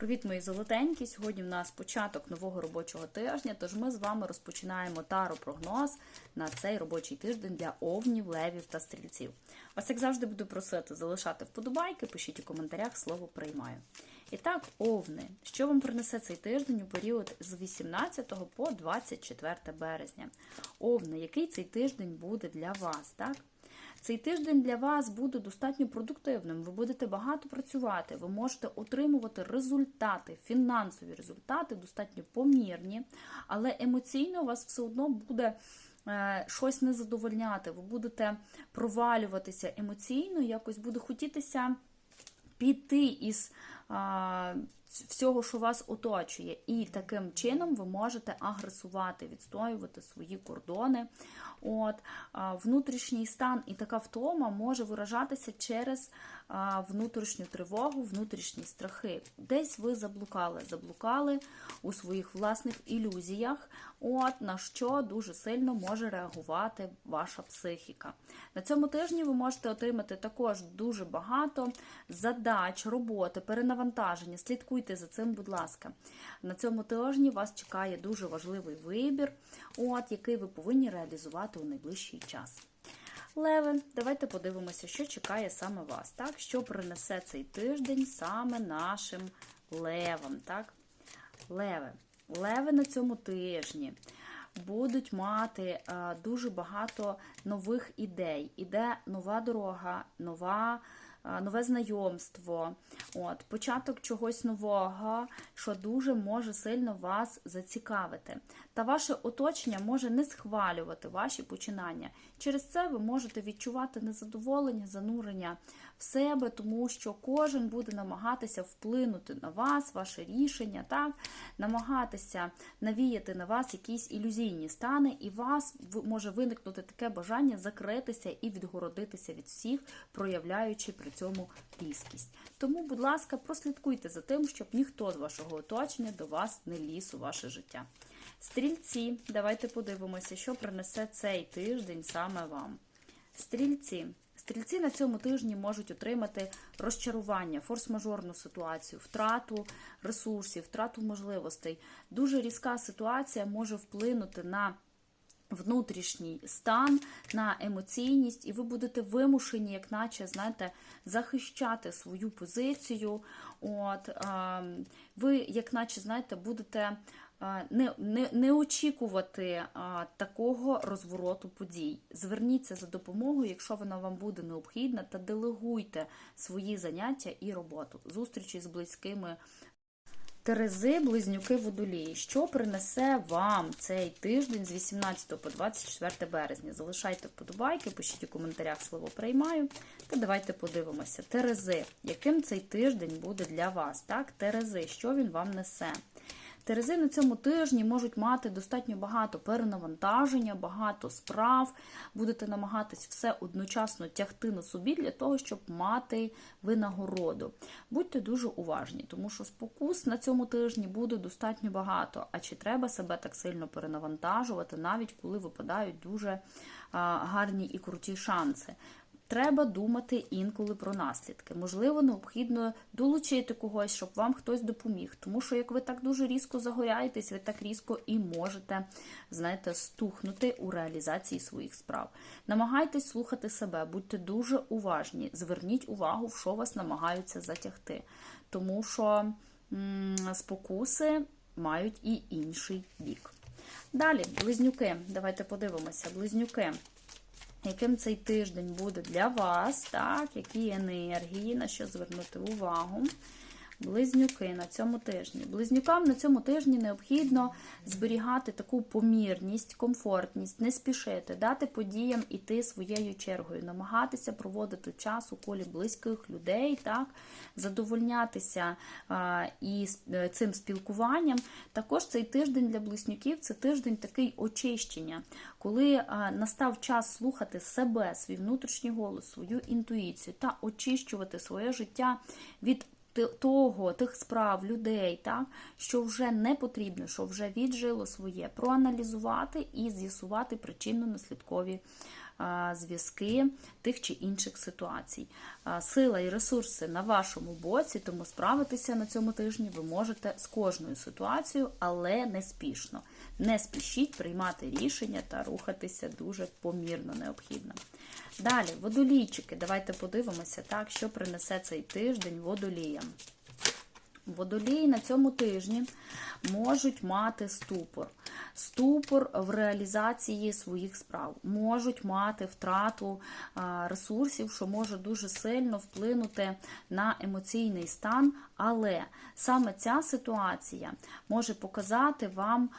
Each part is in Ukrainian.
Привіт, мої золотенькі! Сьогодні в нас початок нового робочого тижня, тож ми з вами розпочинаємо таро-прогноз на цей робочий тиждень для овнів, левів та стрільців. Вас, як завжди, буду просити залишати вподобайки, пишіть у коментарях слово приймаю. І так, овни, що вам принесе цей тиждень у період з 18 по 24 березня? Овни, який цей тиждень буде для вас? так? Цей тиждень для вас буде достатньо продуктивним. Ви будете багато працювати, ви можете отримувати результати, фінансові результати, достатньо помірні, але емоційно вас все одно буде. е, Щось не задовольняти, ви будете провалюватися емоційно, якось буде хотітися піти із всього, що вас оточує, і таким чином ви можете агресувати, відстоювати свої кордони. От внутрішній стан і така втома може виражатися через внутрішню тривогу, внутрішні страхи. Десь ви заблукали, заблукали у своїх власних ілюзіях, от на що дуже сильно може реагувати ваша психіка. На цьому тижні ви можете отримати також дуже багато задач, роботи, перенавантаження. Слідкуйте за цим, будь ласка. На цьому тижні вас чекає дуже важливий вибір, от який ви повинні реалізувати у найближчий час. Леви, давайте подивимося, що чекає саме вас, так? Що принесе цей тиждень саме нашим левам, так? Леви. Леви на цьому тижні будуть мати е, дуже багато нових ідей. Іде нова дорога, нова, нове знайомство, от, початок чогось нового, що дуже може сильно вас зацікавити. Та ваше оточення може не схвалювати ваші починання. Через це ви можете відчувати незадоволення, занурення в себе, тому що кожен буде намагатися вплинути на вас, ваше рішення, так, намагатися навіяти на вас якісь ілюзійні стани, і вас може виникнути таке бажання закритися і відгородитися від всіх, проявляючи при цьому різкість. Тому, будь ласка, прослідкуйте за тим, щоб ніхто з вашого оточення до вас не ліз у ваше життя. Стрільці, давайте подивимося, що принесе цей тиждень саме вам. Стрільці. Стрільці на цьому тижні можуть отримати розчарування, форс-мажорну ситуацію, втрату ресурсів, втрату можливостей. Дуже різка ситуація може вплинути на внутрішній стан, на емоційність, і ви будете вимушені, як наче, знаєте, захищати свою позицію. От, а, ви, як наче, знаєте, будете не, не, не очікувати а, такого розвороту подій. Зверніться за допомогою, якщо вона вам буде необхідна, та делегуйте свої заняття і роботу. Зустрічі з близькими Терези, близнюки водолії. Що принесе вам цей тиждень з 18 по 24 березня? Залишайте вподобайки, пишіть у коментарях слово приймаю. Та давайте подивимося. Терези, яким цей тиждень буде для вас? Так, Терези, що він вам несе? Терези на цьому тижні можуть мати достатньо багато перенавантаження, багато справ. Будете намагатись все одночасно тягти на собі для того, щоб мати винагороду. Будьте дуже уважні, тому що спокус на цьому тижні буде достатньо багато. А чи треба себе так сильно перенавантажувати, навіть коли випадають дуже гарні і круті шанси? Треба думати інколи про наслідки. Можливо, необхідно долучити когось, щоб вам хтось допоміг. Тому що як ви так дуже різко загоряєтесь, ви так різко і можете, знаєте, стухнути у реалізації своїх справ. Намагайтесь слухати себе, будьте дуже уважні, зверніть увагу, в що вас намагаються затягти. Тому що спокуси мають і інший бік. Далі, близнюки. Давайте подивимося. Близнюки яким цей тиждень буде для вас, так, які енергії, на що звернути увагу. Близнюки на цьому тижні. Близнюкам на цьому тижні необхідно зберігати таку помірність, комфортність, не спішити, дати подіям іти своєю чергою, намагатися проводити час у колі близьких людей, так, задовольнятися а, і е, цим спілкуванням. Також цей тиждень для близнюків це тиждень такий очищення, коли а, настав час слухати себе, свій внутрішній голос, свою інтуїцію та очищувати своє життя від того, тих справ, людей, так, що вже не потрібно, що вже віджило своє, проаналізувати і з'ясувати причинно-наслідкові зв'язки тих чи інших ситуацій. Сила і ресурси на вашому боці, тому справитися на цьому тижні ви можете з кожною ситуацією, але не спішно. Не спішіть приймати рішення та рухатися дуже помірно необхідно. Далі, водолійчики. Давайте подивимося, так, що принесе цей тиждень водоліям. Водолії на цьому тижні можуть мати ступор. Ступор в реалізації своїх справ, можуть мати втрату ресурсів, що може дуже сильно вплинути на емоційний стан. Але саме ця ситуація може показати вам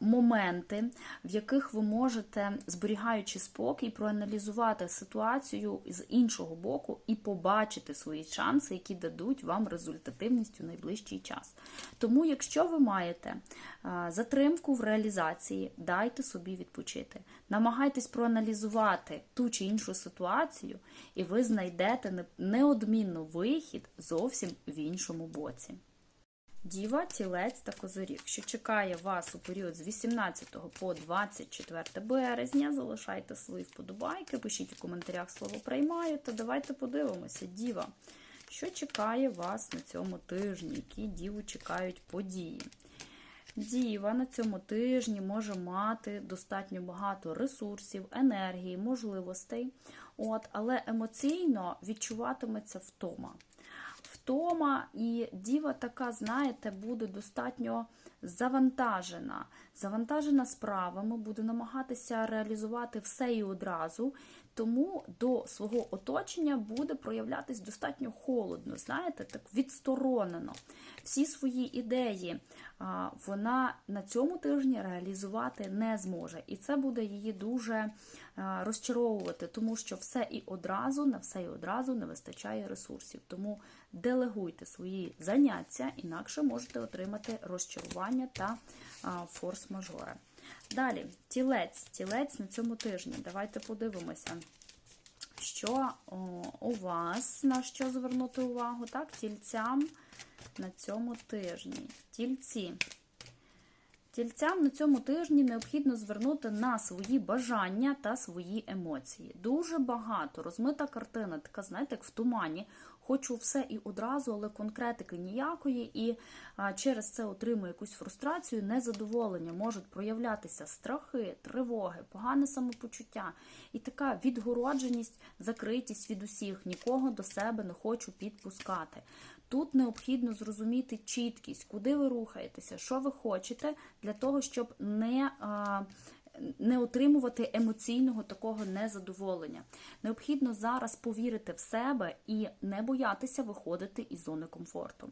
моменти, в яких ви можете, зберігаючи спокій, проаналізувати ситуацію з іншого боку і побачити свої шанси, які дадуть вам результативність у найближчий час. Тому, якщо ви маєте затримку в реалізації, дайте собі відпочити. Намагайтесь проаналізувати ту чи іншу ситуацію, і ви знайдете неодмінно вихід зовсім в іншому боці. Діва, тілець та козоріг, що чекає вас у період з 18 по 24 березня. Залишайте свої вподобайки, пишіть у коментарях слово приймаю. Та давайте подивимося, діва, що чекає вас на цьому тижні, які діву чекають події. Діва на цьому тижні може мати достатньо багато ресурсів, енергії, можливостей, от, але емоційно відчуватиметься втома. Втома і діва така, знаєте, буде достатньо завантажена, завантажена справами, буде намагатися реалізувати все і одразу, тому до свого оточення буде проявлятись достатньо холодно, знаєте, так відсторонено. Всі свої ідеї вона на цьому тижні реалізувати не зможе. І це буде її дуже розчаровувати, тому що все і одразу, на все і одразу не вистачає ресурсів. Тому делегуйте свої заняття, інакше можете отримати розчарування та форс-мажори. Далі, тілець. Тілець на цьому тижні. Давайте подивимося, що у вас на що звернути увагу, так? Тільцям на цьому тижні. Тільці. Тільцям на цьому тижні необхідно звернути на свої бажання та свої емоції. Дуже багато розмита картина, така, знаєте, як в тумані. Хочу все і одразу, але конкретики ніякої, і через це отримую якусь фрустрацію, незадоволення, можуть проявлятися страхи, тривоги, погане самопочуття і така відгородженість, закритість від усіх, нікого до себе не хочу підпускати. Тут необхідно зрозуміти чіткість, куди ви рухаєтеся, що ви хочете, для того, щоб не, не отримувати емоційного такого незадоволення. Необхідно зараз повірити в себе і не боятися виходити із зони комфорту.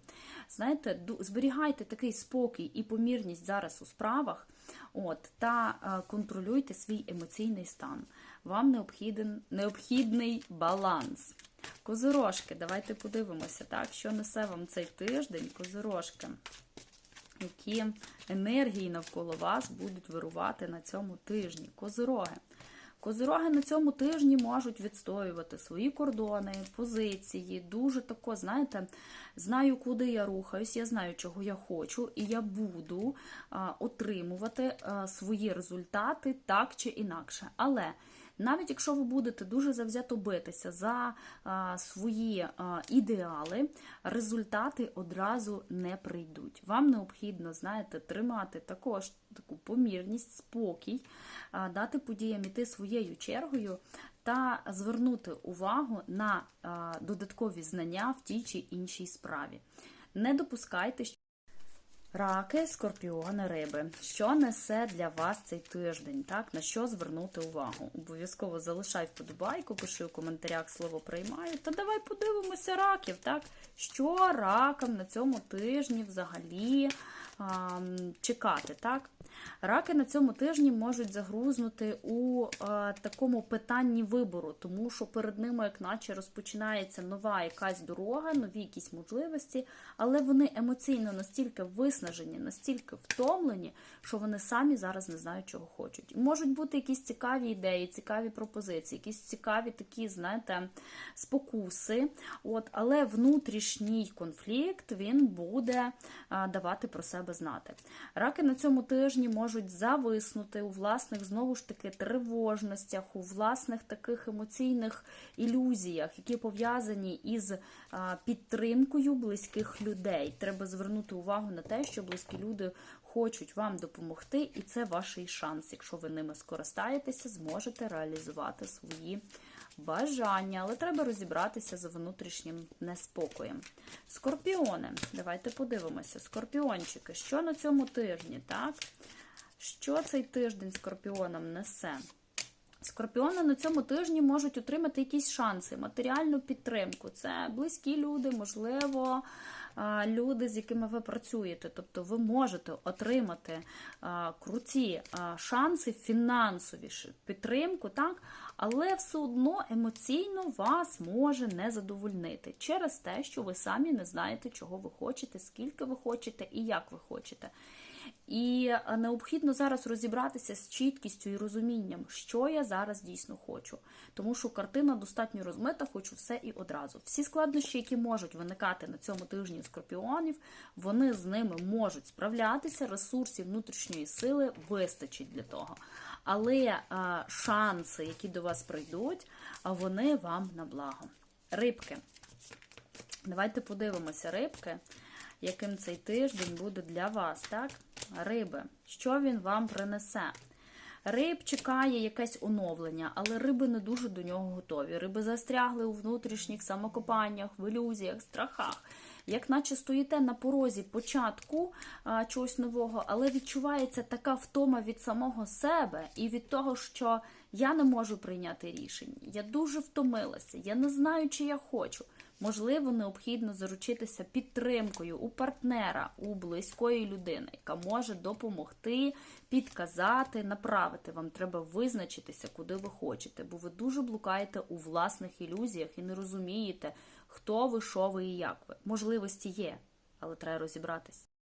Знаєте, зберігайте такий спокій і помірність зараз у справах, от, та контролюйте свій емоційний стан. Вам необхіден, необхідний баланс. Козирожки, давайте подивимося, так, що несе вам цей тиждень, козирожки. Які енергії навколо вас будуть вирувати на цьому тижні? Козироги. Козироги на цьому тижні можуть відстоювати свої кордони, позиції. Дуже тако, знаєте, знаю, куди я рухаюсь, я знаю, чого я хочу, і я буду а, отримувати а, свої результати так чи інакше. Але навіть якщо ви будете дуже завзято битися за свої ідеали, результати одразу не прийдуть. Вам необхідно, знаєте, тримати також таку помірність, спокій, дати подіям іти своєю чергою та звернути увагу на додаткові знання в тій чи іншій справі. Не допускайте, Раки, скорпіони, риби. Що несе для вас цей тиждень? Так, на що звернути увагу? Обов'язково залишай вподобайку, пиши у коментарях слово приймаю. Та давай подивимося раків, так? Що ракам на цьому тижні взагалі а, чекати, так? Раки на цьому тижні можуть загрузнути у е, такому питанні вибору, тому що перед ними, як наче, розпочинається нова якась дорога, нові якісь можливості, але вони емоційно настільки виснажені, настільки втомлені, що вони самі зараз не знають, чого хочуть. Можуть бути якісь цікаві ідеї, цікаві пропозиції, якісь цікаві такі, знаєте, спокуси. От, але внутрішній конфлікт він буде е, давати про себе себе знати. Раки на цьому тижні можуть зависнути у власних, знову ж таки, тривожностях, у власних таких емоційних ілюзіях, які пов'язані із підтримкою близьких людей. Треба звернути увагу на те, що близькі люди хочуть вам допомогти, і це ваш шанс. Якщо ви ними скористаєтеся, зможете реалізувати свої бажання, але треба розібратися з внутрішнім неспокоєм. Скорпіони, давайте подивимося. Скорпіончики, що на цьому тижні, так? Що цей тиждень скорпіонам несе? Скорпіони на цьому тижні можуть отримати якісь шанси, матеріальну підтримку. Це близькі люди, можливо, люди, з якими ви працюєте. Тобто ви можете отримати круті шанси, фінансові підтримку, так? але все одно емоційно вас може не задовольнити через те, що ви самі не знаєте, чого ви хочете, скільки ви хочете і як ви хочете. І е, необхідно зараз розібратися з чіткістю і розумінням, що я зараз дійсно хочу. Тому що картина достатньо розмита, хочу все і одразу. Всі складнощі, які можуть виникати на цьому тижні скорпіонів, вони з ними можуть справлятися. Ресурсів внутрішньої сили вистачить для того. Але е, шанси, які до вас прийдуть, а вони вам на благо. Рибки. Давайте подивимося, рибки, яким цей тиждень буде для вас, так? Риби, що він вам принесе? Риб чекає якесь оновлення, але риби не дуже до нього готові. Риби застрягли у внутрішніх самокопаннях, в ілюзіях, страхах. Як наче стоїте на порозі початку а, чогось нового, але відчувається така втома від самого себе і від того, що я не можу прийняти рішень. Я дуже втомилася, я не знаю, чи я хочу. Можливо, необхідно заручитися підтримкою у партнера, у близької людини, яка може допомогти, підказати, направити. Вам треба визначитися, куди ви хочете, бо ви дуже блукаєте у власних ілюзіях і не розумієте, хто ви, що ви і як ви. Можливості є, але треба розібратись.